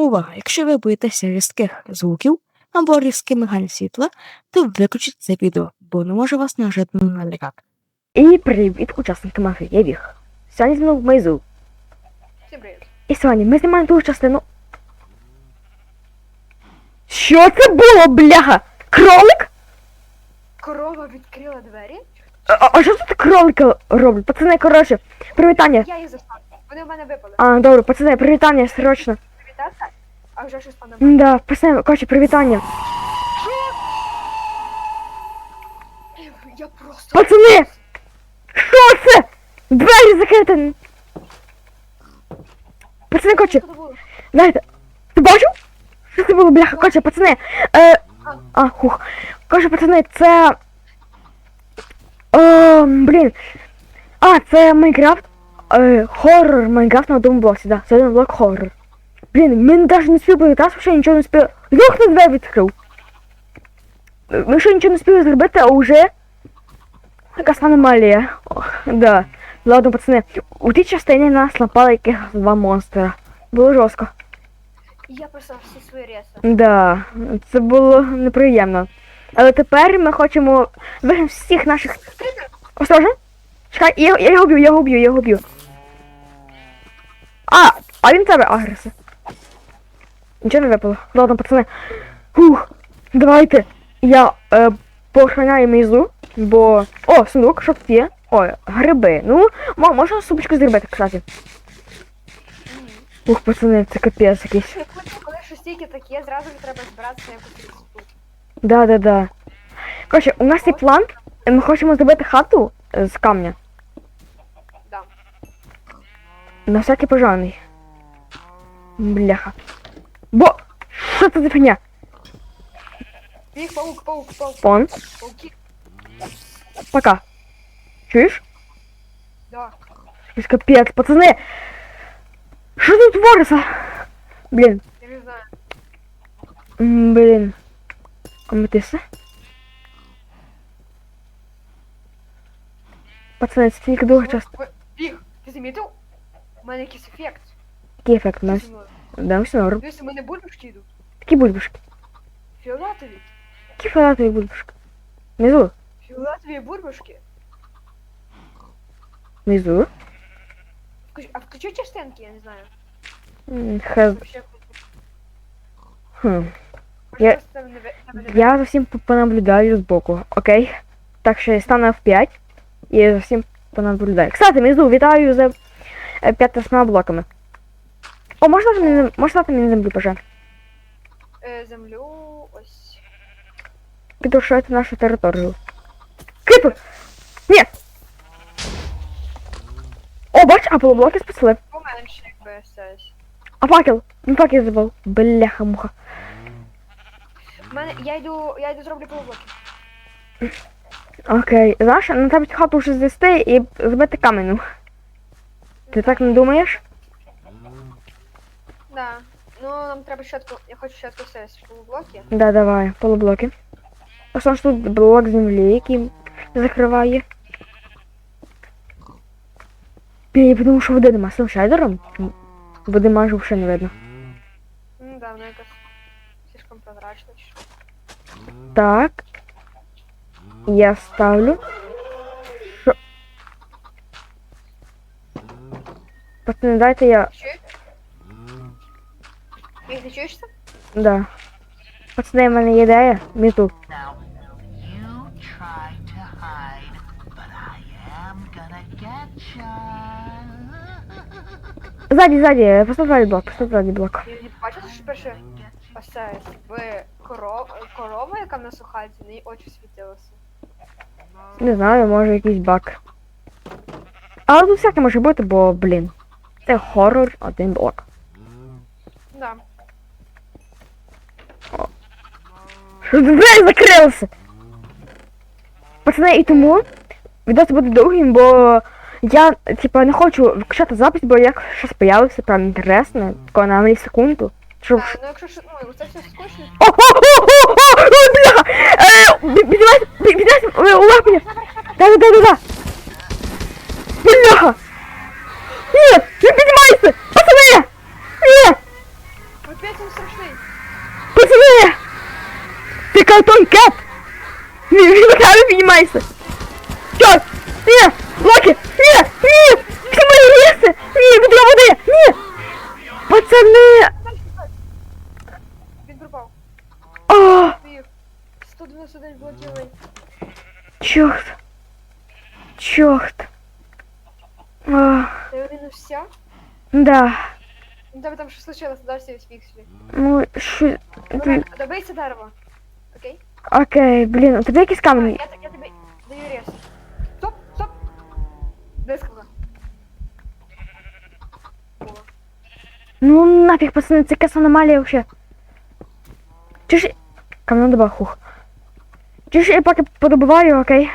Увага! Якщо ви боїтеся різких звуків або різких мигань світла, то виключіть це відео, бо воно може вас неожиданно налякати. І привіт учасникам мафії, я Віг. Сьогодні зі мною в Майзу. Всім привіт. І сьогодні ми знімаємо другу частину. Що це було, бляха? Кролик? Корова відкрила двері. А, а що тут кролики роблять? Пацани, коротше, привітання. Я їх заставлю. Вони в мене випали. А, добре, пацани, привітання, срочно. Привітатися, а вже щось пане. Да, пацани, коротше, привітання. Я просто. Пацани! Що це? Двері закриті! Пацани, коротше, знаєте, ти бачив? Що це було, бляха? Коротше, пацани, е, а, хух. Коротше, пацани, це... О, блін. А, це Майнкрафт. Е, хоррор Майнкрафт на одному блоці, да. Це один блок хоррор. Блін, ми навіть не спів привітати, взагалі нічого не спів. Льох на двері відкрив. Ми ще нічого не спіли зробити, а вже... Якась аномалія. Ох, да. Ладно, пацани, у тій частині нас напали якихось два монстра. Було жорстко. Я просто всі свої реси. Да, це було неприємно. Але тепер ми хочемо вигнати всіх наших. Осторожно! Чекай, я, я його б'ю, я його б'ю, я його б'ю. А, а він тебе агреси. Нічого не випало. Ладно, пацани. Фух, давайте. Я е, поохороняю мізу, бо. О, сундук, що тут є? Ой, гриби. Ну, мо- можна супочку зробити, кстати. Ух, пацани, це капець якийсь. Коли щось тільки таке, зразу ж треба збиратися на якусь рецептуру. Да, да, да. Коротше, у нас є план. Ми хочемо зробити хату е, з камня. Да. На всякий пожарний. Бляха. Бо. Що це за фігня? Біг, паук, паук, паук, Пон. пауки. Пока. Чуєш? Да. Якийсь капець, пацани. Що тут твориться? Блін. Я не знаю. М, Блін. Аметиса? Пацани, це тільки дуже часто. Ви- Біг, ти замітив? У мене якийсь ефект. Який ефект у нас? зі мною. Да, все норм. Дивись, у мене бульбашки йдуть. Такі бульбашки. Фіолетові. Які фіолетові бульбашки. Внизу. Фіолетові бульбашки. Внизу. А включи частинки, я не знаю. М, Хез. Вообще, Хм. Я- просто тебе не ви- тебе не ви- Я за всім по- понаблюдаю збоку, окей? Так що я стану F5 і за всім понаблюдаю. Кстати, внизу вітаю за е, 500 блоками. О, можна дати мені, можна дати мені землю, пожалуйста? Е, землю ось. Підрушуйте нашу територію. Кріпер! Ні! О, бач, а полублоки спасли. Поменше, якби СС. А факел? Ну факел забув. Бляха-муха. У мене, я йду, я йду зроблю полублоки. Окей. Знаєш, на тебе цю хату вже звести і збити каменю. Ти так не думаєш? Да. Ну, нам треба щотку, я хочу щотку СС полублоки. Да, давай, полублоки. Основно що тут блок землі, який закриває. Блін, я подумав, що води нема з цим шайдером. Води майже взагалі не видно. Ну да, вона якась слишком прозрачна. Так. Я ставлю. Що? Пацани, дайте я. Чуєш? Біг, ти чуєш? Да. Пацани, в мене є ідея. Міту. Ya. Ззаді, ззаді, постав ззаді блок, постав ззаді блок. Я не бачила, що перше ось це в коров, корова, яка в нас у хаті, в неї очі світилися. Не знаю, може якийсь баг. Але тут всяке може бути, бо, блін. Це хоррор один блок. Да. Що за двері закрилися? Пацани, і тому відос буде довгим, бо я, типа, не хочу виключати запис, бо як щось появиться прям інтересне, тако на мілісекунду. Щоб... Ну якщо що, ну це все скучно. О, бляха! Е, Піднімайся, піднімайся, увага мене! Да, да, да, да! Бляха! Ні, не піднімайся! Пацани! Ні! Ти картон кет! Він, він каже, піднімайся! Чорт! Ні! Локі! Ні! Ні! Всі мої ліси! Ні, будь води! Ні! Пацани! Він пропав. О, Вів. 191 блоків. чорт! Чорт! О, Ти мінус вся? да. Ну тебе там що случилось, досі ось фіксі. Ну, що... ти- Добийся дерево. Окей? Окей, блін, у тебе якийсь камінь? Я, я тобі даю рез. Стоп, стоп! О, Ну нафіг, пацани, це якась аномалія вообще. Чи ж... Кам'яна доба, хух. Чи ж я поки подобуваю, окей?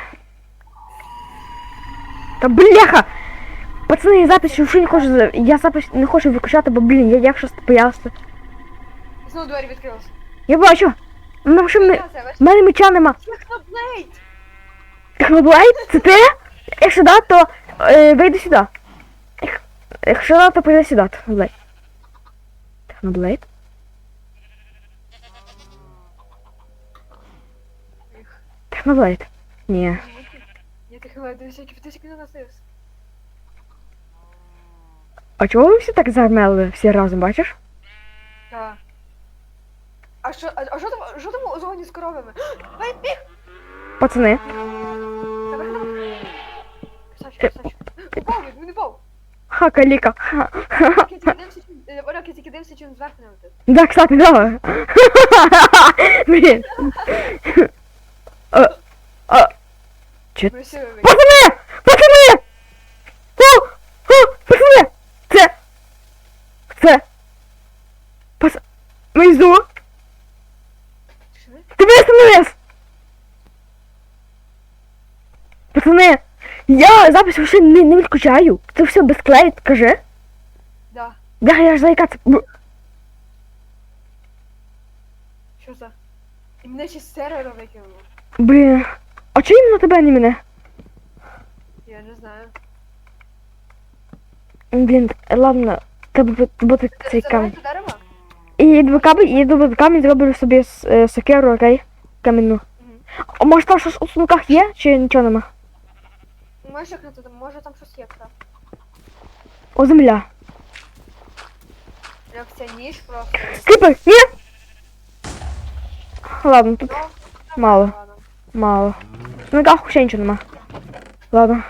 Та бляха! Пацани, я запис ще не хочу, я запис не хочу виключати, бо, блін, я як щось боявся. Знову двері відкрилися. Я бачу! Ну, що ми... В мене меча нема. Техноблейд! Техноблейд, це ти? Якщо да, то е, вийди сюди. Якщо да, то прийди сюди, Техноблейд. Техноблейд? Техноблейд. Ні. Я техноблейд. А чого ви всі так замели всі разом, бачиш? Так. А що, а, а що там, що там у зоні з коровами? Ай, біг! Пацани. Упав він, він упав. Ха, каліка. Ха. Я тільки дивився, чи він- е, Оля, я тільки дивився, чи зверху не летить. Да, кстати, да. Блін. А, а, Ми всі вивели. Пацани! Пацани! О! О! Пацани! Це! Це! Пац... Внизу! Ти вниз! Пацани! Я запис вже не, не відключаю. Це все безклеїть, кажи. Да. Да, я ж заїкаться. Що за? І мене ще з сервера викинуло. Блін. А чого іменно тебе, а не мене? Я не знаю. Блін, ладно. Треба бути цей камінь. Забирайте дерево? І два камінь, і два камінь зроблю собі сокеру, окей? Камінну. А може там щось у сумках є, чи нічого нема? Можеш там, може там щось є, так. О, земля. Як це ніж просто. Кріпер, ні! Ладно, тут Ну, Мало. ладно. мало. В сумках ще нічого нема. Ладно.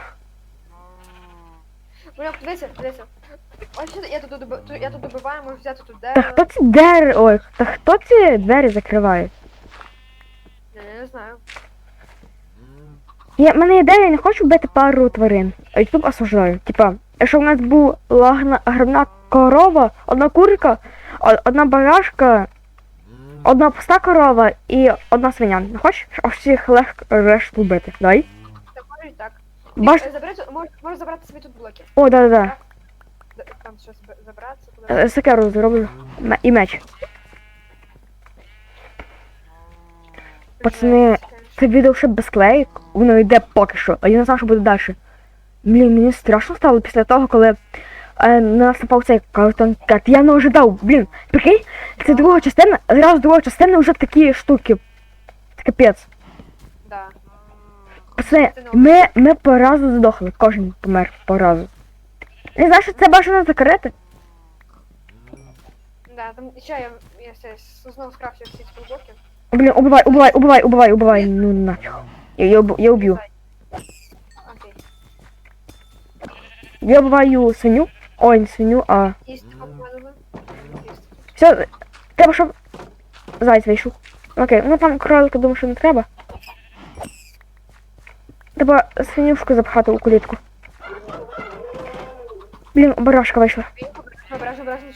Бля, дивися, дивися. Сюди, я тут, я тут добиваю, можу взяти тут Та дерево. хто ці двері. Ой, та хто ці двері закриває? Я, не знаю. Я, в мене ідея, я не хочу бити пару тварин. А Ютуб осуждаю. Типа, якщо в нас була лагна, грибна корова, одна курка, о- одна барашка, одна пуста корова і одна свиня. Не хочеш? А всіх легко решту бити. Давай. Так може і так. Баш... Е, Забери, тут- мож- можеш забрати собі тут блоки. О, да, да, да. Д- Там б- забрати. куди? Е, Сокеру зроблю. Ме- І меч. пацани, Це відео ще без клеїк, воно йде поки що, а я не знаю, що буде далі. Блін, мені страшно стало після того, коли е, наступав цей картон кет. Я не ожидав, блін, прикинь, це друга частина, зразу друга частина вже такі штуки. Це капець. Да. Пацани, ми, ми по разу здохли, кожен помер по разу. Не знаю, що це бажано закрити. Да, там ще я, я все, знову скрафтив всі ці блоки. Блін, убивай, убивай, убивай, убивай, убивай, ну нафіг. Я, я, уб- я уб'ю. Окей. Я убиваю свиню. Ой, не свиню, а Їсть обманули. Їсть. Все, треба, щоб зайць вийшов. Окей, ну там кролика думаю, що не треба. Треба свинюшку запхати у кулітку. Блін, барашка вийшла.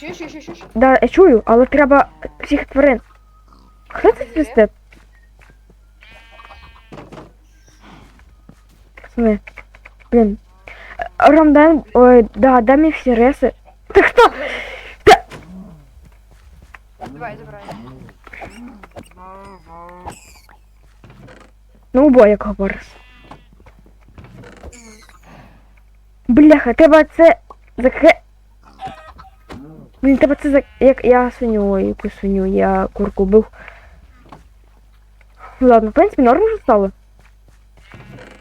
Чуєш, чуєш, чуєш? Да, я чую, але треба всіх тварин. Хто це свистить? Пацани. Блін. Ромдан, ой, да, дай мені всі риси. Ти хто? Та... Давай, забирай. Ну, убой, як говориш. Бляха, треба це закри... Блін, тебе це за. Як я свиню, яку свиню, я курку бив. Ну ладно, в принципі, норм вже стало.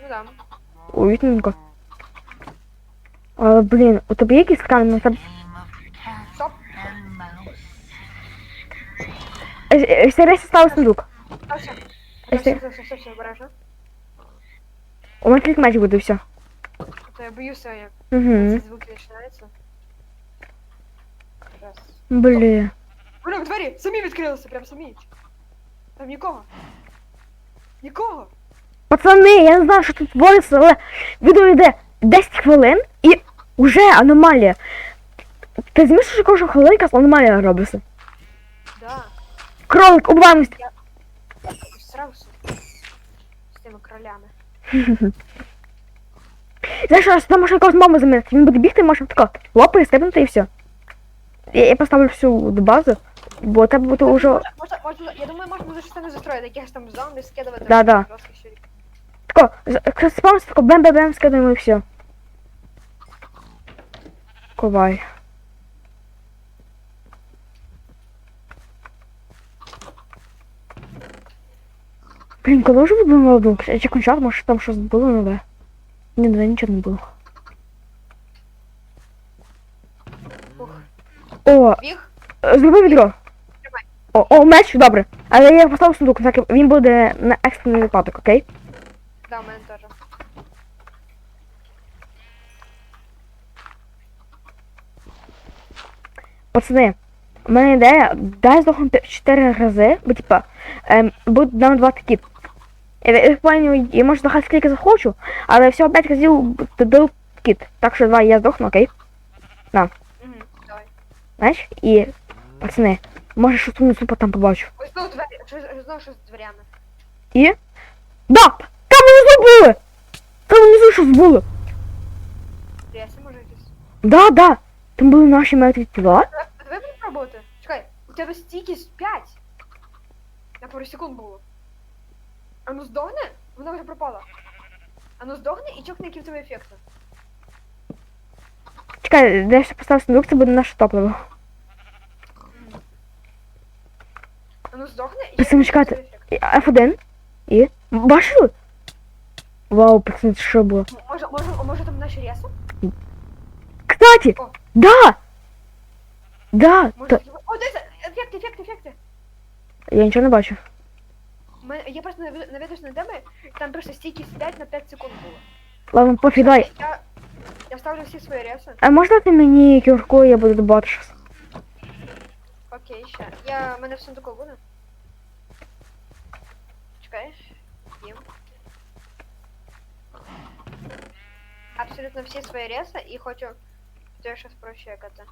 Ну да. Уютненько. Але, блін, у тебе є якийсь скан на тебе? Стоп. mouse. Е, е, Серйозно став сундук. Все. Все, все, все, все, обережно. У мене тільки меч буде все. То я боюся, як Угу. ці звуки починаються. Раз. Блін. Блин, двері! Самі відкрилися, прям самі. Там нікого. Нікого. Пацани, я не знаю, що тут твориться, але відео йде 10 хвилин і вже аномалія. Ти зміш, що кожна хвилина якась аномалія робиться. Да. Кролик, убиваємось. Срався. З тими кролями. Знаєш, що там можна якогось маму замінити. Він буде бігти, можна тако лапи стрибнути і все. Я, я поставлю всю базу, бо тебе буде уже. Можна, можна, можна, я думаю, можна за частину застроїти, якихось там зомбі скидувати. Да, да. Тако, спамся, тако бем-бем-бем скидаємо і все. Ковай. Блін, коли вже буде молоду? Чи кончат, може там щось було нове? Ні, нове нічого не було. О, Біг? зроби відро. О, о, меч, добре. Але я поставив сундук, так він буде на екстрений випадок, окей? Да, у мене теж. Пацани, у мене ідея, дай здохнути 4 рази, бо типа, ем, буде нам два такі. Я, я, так понял, я можу здохати скільки захочу, але всього 5 разів дадуть кіт. Так що два я здохну, окей? Угу, давай. Знаєш? І, пацани, може щось внизу там побачу. Ось знову двері, щось- знову щось з дверями. І? Да! Там внизу були! Там внизу щось було! Ряси, може якісь. Да, да! Там були наші мертві тіла. Давай, давай будемо пробувати. Чекай, у тебе стійкість 5. На пару секунд було. А ну здохне? Вона вже пропала. А ну здохне і чокне, які в тебе ефекти. Чекай, де ще поставив сундук, це буде наше топливо. А ну здохне і Пацани, чокне, які в чекайте. тебе ефекти. І F1. І? Бачили? Вау, пацани, це що було? М- Може, може, а може там наші ряси? Кстати! О. Да! Да! Може, Та... такі- О, дивися, ефекти, ефекти, ефекти. Я нічого не бачу. У мене- Я просто наві- навідусь на тебе, там просто стійкість 5 на 5 секунд було. Ладно, пофіг, дай. Я, я ставлю всі свої ряси. А можна ти мені кюрку, я буду добувати щось? Окей, ще. Я... в мене в сундуку буде. Чекай. Їм. Абсолютно всі свої реси і хочу те щось прочекати.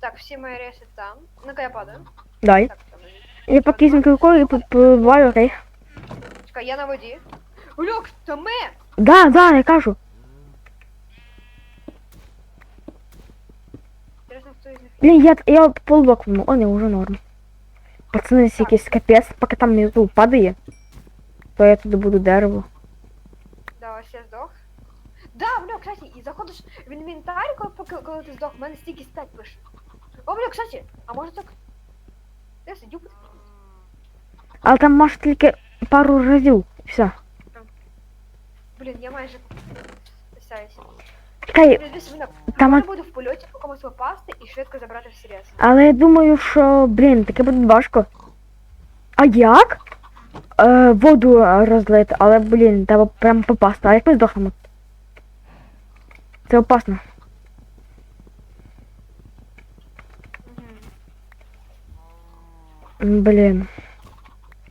Так, всі мої реси там. Ну-ка я падаю. Дай. Так, там. Я поки візьму кюрку і побиваю, окей? Чекай, я на воді. Люк, то ми! Да, да, я кажу. Інтересно, хто із них. Блін, я, я полблок виму. О, не, уже норм. Пацани, це якийсь капець, поки там внизу падає, то я туди буду дерево. Да, ось я здох. Да, бля, кстати, і заходиш в інвентар, коли, поки, коли ти здох, в мене стільки 5 пише. О, бля, кстати, а може так? Я сидю. Але там може тільки пару разів. і Все. Блін, я майже писаюся. Чекай, Там от- буде в польоті по комусь попасти і швидко забрати всі рез. але я думаю, що, блін, таке буде важко. А як? Е, воду е, розлити, але, блін, треба прям попасти. А як ми здохнемо? Це опасно. Блін.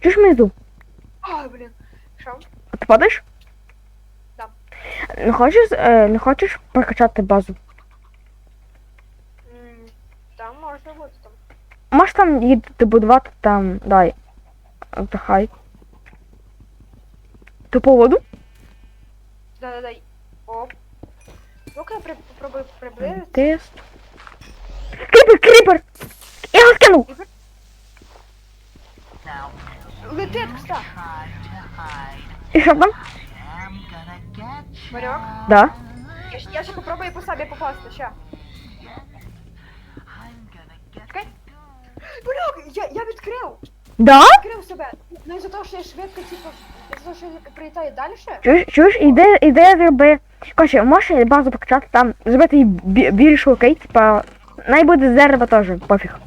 Чуєш мене йду? Ой, блін. Що? А ти падаєш? Да. Не хочеш, е, не хочеш прокачати базу? М, Там можна бути там. Можеш там їдати будувати там, дай. Отдихай. Ти по воду? Да-да-да. Оп. Ну-ка я при- попробую приблизити. Тест. Кріпер, кріпер! Я його скинув! Now, Летить, кстати. І що там? Ya. Да. Я, ж- я ще попробую по собі попасти, ща. Gonna я, я відкрив! Да? Відкрив себе! Ну із-за того, що я швидко, типу, із-за того, що я прилітаю далі. Чуєш, чуєш, іде, іде зроби. Короче, можеш базу покачати там, зробити її бі- окей? Типа, най буде з дерева теж, пофіг.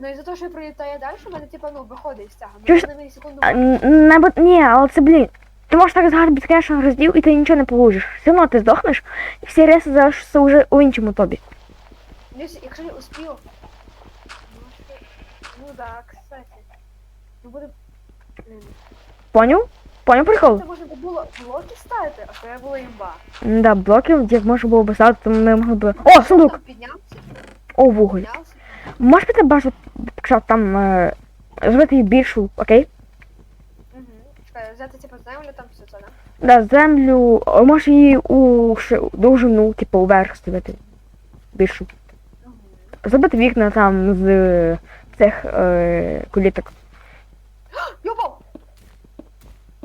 Ну із-за того, що я прилітаю далі, в мене, типу, ну, виходить з цього. Чуєш, на секунду. А, Не, ні, але це, блін. Ти можеш так згадати безконечно розділ, і ти нічого не получиш. Все одно ти здохнеш, і всі реси залишаться вже у іншому тобі. Если- якщо я успів. Ну, Ну да, кстати. Ну буде. Поняв? Поняв прикол? Це можна було блоки ставити, а то я була імба. М, Да, блоків, як можна було б ставити, то ми могли б. О, сундук! Піднявся, О, вуголь. піднявся. Піти базу, якщо там е, зробити її більшу, окей? Угу. Чекай, взяти типу землю там все це, да? Да, землю, а може її у ши- довжину, типу, вверх ставити. Більшу. Угу. Зробити вікна там з е, цих е, куліток. Йопав!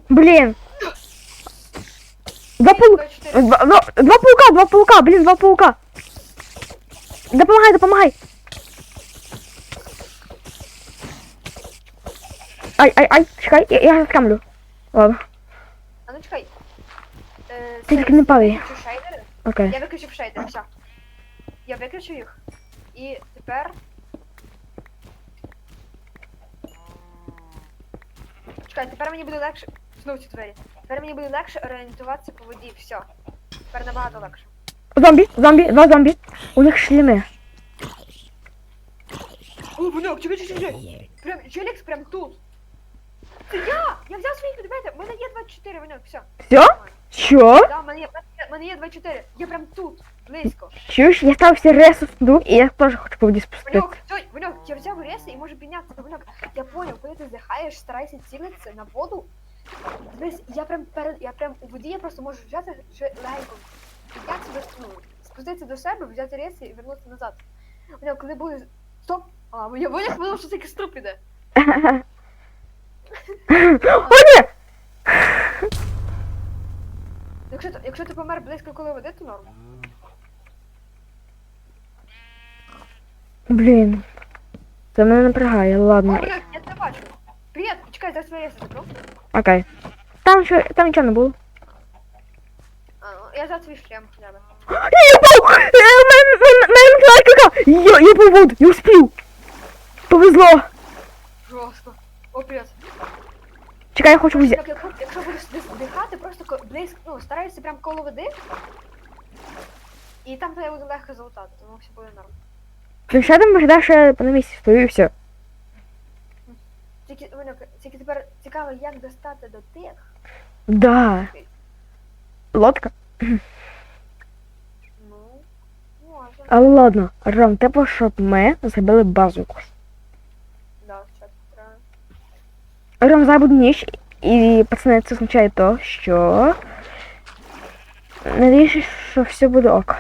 Блін! Два паука! 24. Два, два, два паука, два паука, блін, два паука. Допомагай, допомагай. Ай, ай, ай, чекай, я, я заскамлю. Ладно, А ну чекай. Е, Ти тільки не падай. виключу шейдери. окей. Я виключив шейдери, все. Я виключу їх. І тепер. Чекай, тепер мені буде легше. Знову ці двері. Тепер мені буде легше орієнтуватися по воді. Все. Тепер набагато легше. Зомбі, зомбі, два зомбі. У них шліми. О, Ванек, чекай, чекай, чекай. Прям, Челікс прям тут. Це я! Я взяв свої предмети. У мене є 24, Ванек, все. Все? Що? Да, в мене є, в мене є 24. Я прям тут, близько. Чуєш, я став всі ресу в сундук, і я теж хочу по воді спуститися. Ванек, стой, Ванек, я взяв реси і можу піднятися. Ванек, я понял, коли ти здихаєш, старайся цілитися на воду. Дивись, я прям перед, я прям у воді, я просто можу взяти ще легенько. Піднятися до, ну, спуститися до себе, взяти реси і вернутися назад. Ванек, коли буде... Стоп! А, я Ванек подумав, що це якийсь труп іде. О, ні! Якщо, ти- якщо ти помер близько коло води, то норм. Блін. Це мене напрягає, О, ладно. Ванек, я тебе бачу. Привіт, чекай, зараз твої реси закрив. Окей. Там що, там нічого не було. А, ну, я взяв свій шлем хоча б. Я упав! Е, мене-! Я, я успів! Повезло! Жорстко. О, привіт. Чекай, я хочу взяти. Якщо, якщо будеш дихати, просто близько, ну, старайся прям коло води. І там тебе буде легко залутати, тому все буде норм. Ти ще там що я на місці стою і все. Тільки, Ванюк, тільки тепер цікаво, як достати до тих. Да. Лодка. Ну, може. Але ладно, Ром, типу, щоб ми зробили базу якусь. Да, зараз треба. Ром, зараз буде ніч, і пацани, це означає то, що... Надіюсь, що все буде ок.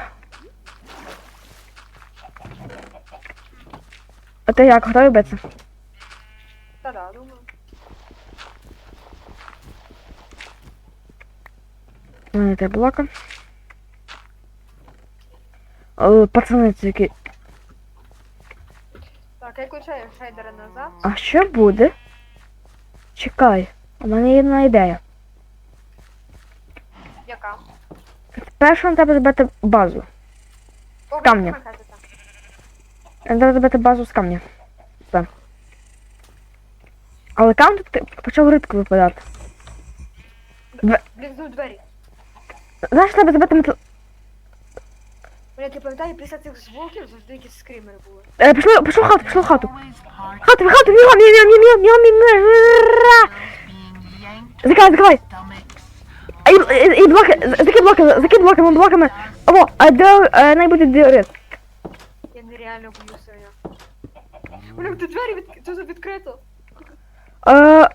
А ти як, готовий битися? Та-да, думаю. У мене три блока. О, пацани, це які... Так, я включаю шейдери назад. А що буде? Чекай, у мене є одна ідея. Яка? Нам треба зробити базу. О, Камня. Нам треба зробити базу з камня. Так. Але камінь тут почав рідко випадати. Знов двері. Знаєш, треба зробити метал... Блін, я пам'ятаю, після цих звуків завжди якісь скримери були. Е, пішли, пішли в хату, пішли в хату. Хату, в хату, бігом, бігом, бігом, бігом. being yanked Закривай, закривай. І, і, і блоки, закид блоки, закид блоками, блоками. О, а де е, найбуде діорит? Я нереально боюся я. Блін, тут двері від... тут відкрито. Е,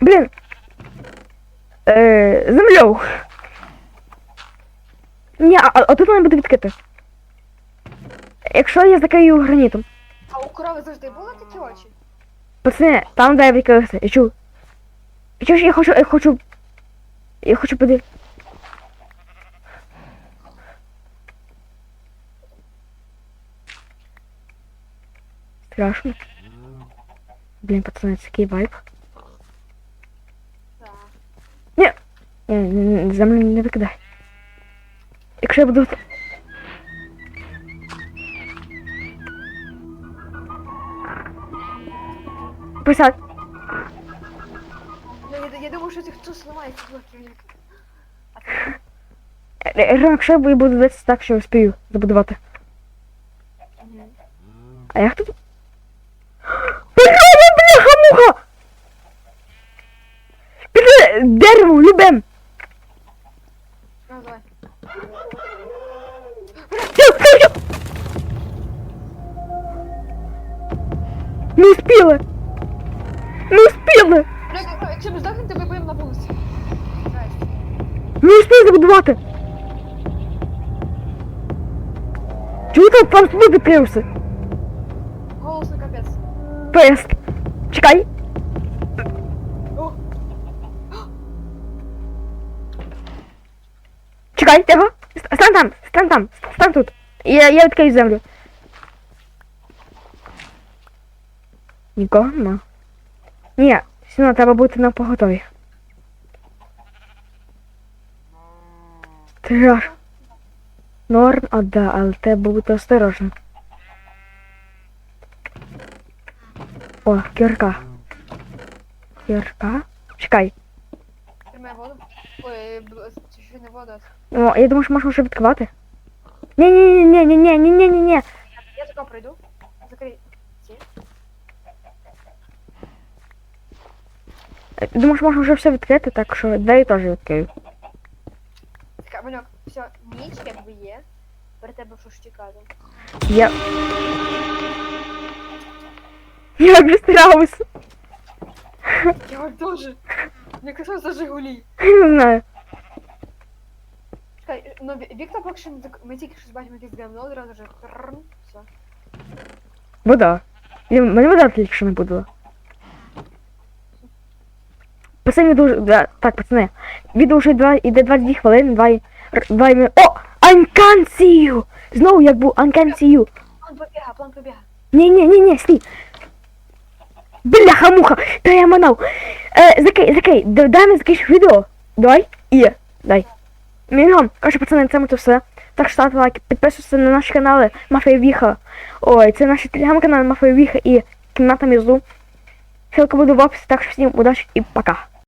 блін. Е, землю. Ні, а, а тут має бути відкрито. Якщо я закрию гранітом. А у корови завжди були такі очі? Пацани, там де відкрилося, я чув. Я чув, я хочу, я хочу. Я хочу подив. Страшно. Блін, пацани, це такий вайб. Ні, ні, ні, землю не викидай. Якщо я буду. присядь. Ну, я, я думаю, що ти хто сломає ці блоки, як. Ринок ще буду дивитися так, що успію забудувати. А як тут? Бляха, бляха, муха! Пішли дерево, любим! Ну, давай. Не успіли! работы. Чего ты там смотри прервался? Голосный капец. Тест. Чекай. Чекай, Тева. Стань там, стань там, стань тут. Я, я открою землю. Нікого нема. Ні, все треба бути на поготові. Траш. Норм, а да, але треба бути осторожним. О, кірка. Кірка. Чекай. тримай воду. Ой, не вода. О, я думаю, що можемо вже відкривати. Ні, ні, ні, ні, ні, ні, ні, ні, ні. Я тако пройду. Закрий думаю, що можна вже все відкрити, так що двері теж відкрию. Ваньок, все, ніч якби є. Перед тебе що ж. Я. Я вже старалась. Я. Мені казав за Жигулі. Не знаю. Чекай, ну Ві- Віктор поки що не зак- ми тільки що бачимо якесь гамно, одразу трррн, все. Вода. І Мені вода тільки що не буде. Пацани дуже. Да, так, пацани. Відео вже два, іде 22 хвилини, 2, і- р- 2 і ми- О! Анканцію! Знову як був Анканцію. План побіга, план побіга. Ні, ні, ні, ні, стій. Бляха муха, та я манав. Е, закрий, закрий, дай мені закриш відео. Давай і дай. Мінгом, коротше, пацани, на цьому то все. Так що ставте лайки, підписуйтесь на наші канали Мафія Віха. Ой, це наші телеграм-канали Мафія Віха і кімната Мізу. Ссылка буде в описі, так що всім удачі і пока.